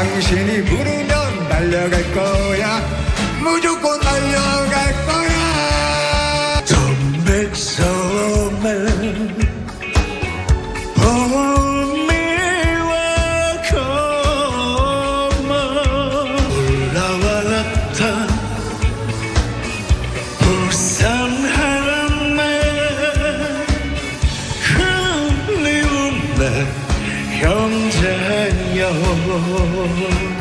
당신이 부르면 달려갈 거야. 무조건 달려갈 거야. 동백섬에 봄이와 고마 올라와 나타 go.